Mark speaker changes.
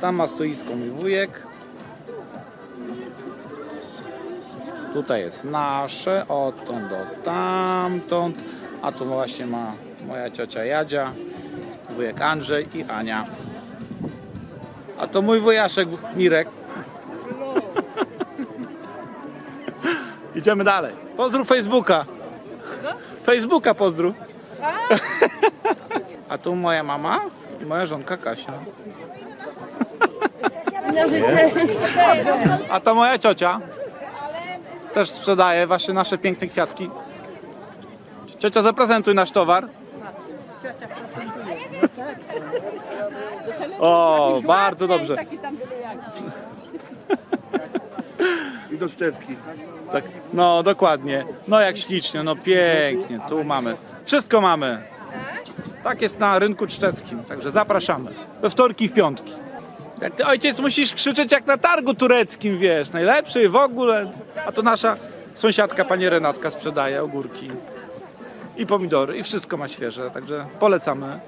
Speaker 1: Tam ma stoisko mój wujek. Tutaj jest nasze, odtąd do tamtąd. A tu właśnie ma moja ciocia Jadzia, wujek Andrzej i Ania. A to mój wujaszek Mirek. Idziemy dalej. Pozdrów Facebooka. Facebooka pozdrów. A tu moja mama i moja żonka Kasia. A to moja ciocia. Też sprzedaje właśnie nasze piękne kwiatki. Ciocia, zaprezentuj nasz towar. O, bardzo dobrze.
Speaker 2: I do Szczewski.
Speaker 1: Tak, no dokładnie. No jak ślicznie, no pięknie. Tu mamy. Wszystko mamy. Tak jest na rynku czczeckim. Także zapraszamy. We wtorki i w piątki. Ty ojciec musisz krzyczeć jak na targu tureckim, wiesz, najlepszy w ogóle. A to nasza sąsiadka, pani Renatka sprzedaje ogórki i pomidory i wszystko ma świeże, także polecamy.